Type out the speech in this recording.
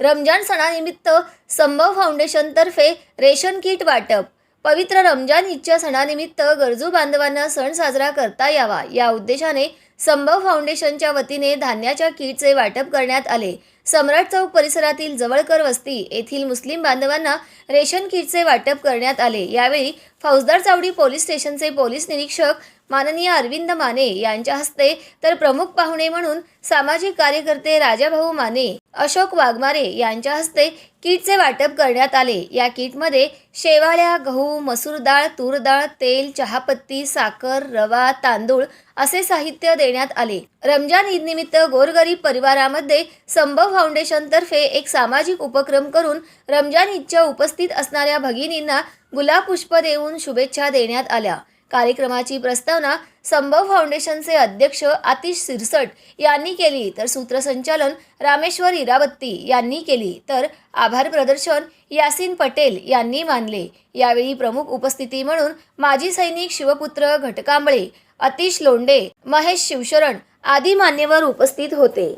रमजान सणानिमित्त संभव फाउंडेशनतर्फे ration kit वाटप. पवित्र रमजान ईदच्या सणानिमित्त गरजू बांधवांना सण साजरा करता यावा. या उद्देशाने संभव फाउंडेशनच्या वतीने धान्याच्या किटचे वाटप करण्यात आले. सम्राट चौक परिसरातील जवळकर वस्ती येथील मुस्लिम बांधवांना रेशन किटचे वाटप करण्यात आले. यावेळी फौजदार चावडी पोलीस स्टेशनचे पोलीस निरीक्षक माननीय अरविंद माने यांच्या हस्ते तर प्रमुख पाहुणे म्हणून सामाजिक कार्यकर्ते राजाभाऊ माने अशोक वाघमारे यांच्या हस्ते किटचे वाटप करण्यात आले. या किटमध्ये शेवाळ्या गहू मसूर डाळ तूर डाळ तेल चहापत्ती साखर रवा तांदूळ असे साहित्य देण्यात आले. रमजान ईद निमित्त गोरगरीब परिवारामध्ये संभव फाउंडेशनतर्फे एक सामाजिक उपक्रम करून रमजान ईदच्या उपस्थित असणाऱ्या भगिनींना गुलाबपुष्प देऊन शुभेच्छा देण्यात आल्या. कार्यक्रमाची प्रस्तावना संभव फाउंडेशनचे अध्यक्ष आतिश सिरसट यांनी केली. तर सूत्रसंचालन रामेश्वर इरावत्ती यांनी केली. तर आभार प्रदर्शन यासिन पटेल यांनी मानले. यावेळी प्रमुख उपस्थिती म्हणून माजी सैनिक शिवपुत्र घटकांबळे अतिश लोंडे महेश शिवशरण आदी मान्यवर उपस्थित होते.